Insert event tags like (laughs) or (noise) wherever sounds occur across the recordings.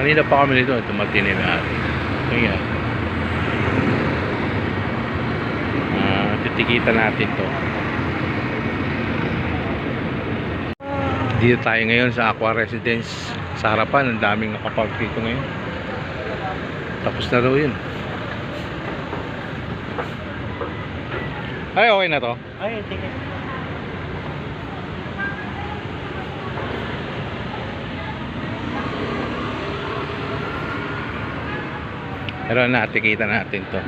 Kanina pa kami nito, tumating na natin. Kaya, ah, titikita natin to. Dito tayo ngayon sa Aqua Residence. Sa harapan, ang daming nakapark dito ngayon. Tapos na daw yun. Ay, okay na to. Ay, tingin. Pero natikita natin to.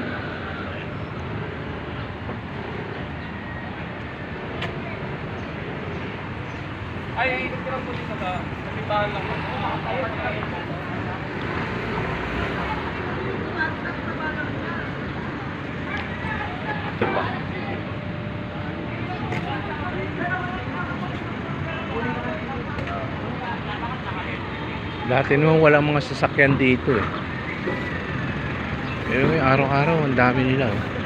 Ay, ay, lang po dito sa kapitan lang. Ito pa. Dati naman wala mga sasakyan dito eh. Pero may araw-araw ang dami nila. oh.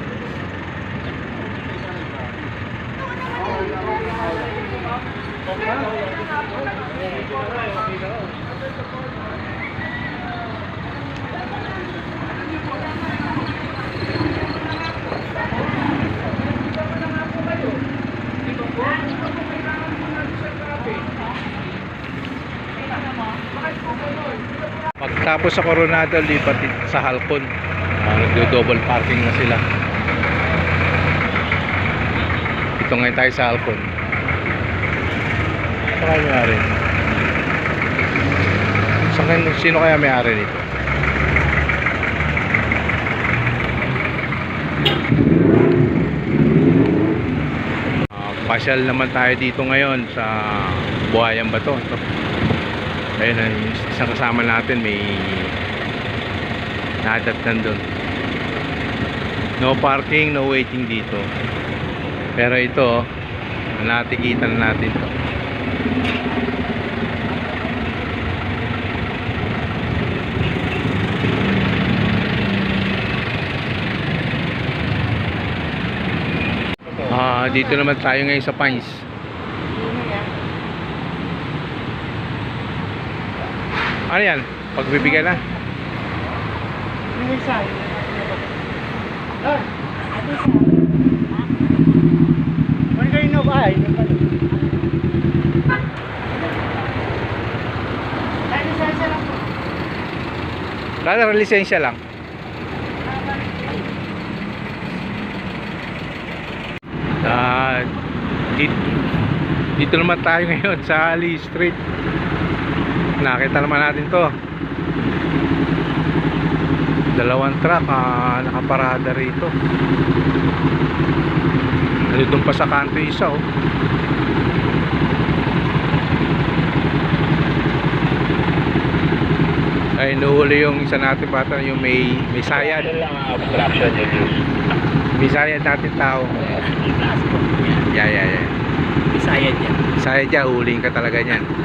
Pagtapos sa Coronado, lipat sa Halcon. Uh, Nagdo-double parking na sila. Ito ngayon tayo sa Halcon. Saan kaya may-ari? Sino kaya may-ari nito? Ah, pasyal naman tayo dito ngayon sa Buhayan Bato. Ito. Ayun, ang isang kasama natin may nadat nandun. No parking, no waiting dito. Pero ito, natikitan na natin to. Ah, dito naman tayo ngayon sa Pines. Ano yan? Pagbibigay na? Ah, Ano kayo na ba? Ay, Lalo lisensya lang. Ah, dito, dito naman tayo ngayon sa Ali Street. Nakita naman natin to. Dalawang truck ah, nakaparada rito. Ano doon pa sa kanto isa oh. Ay, nuhuli yung isa natin bata, yung may, may sayad. obstruction yun yun. May sayad natin tao. Yeah, yeah, yeah. Bisaya dyan. Sayad niya, huling ka talaga niyan. (laughs)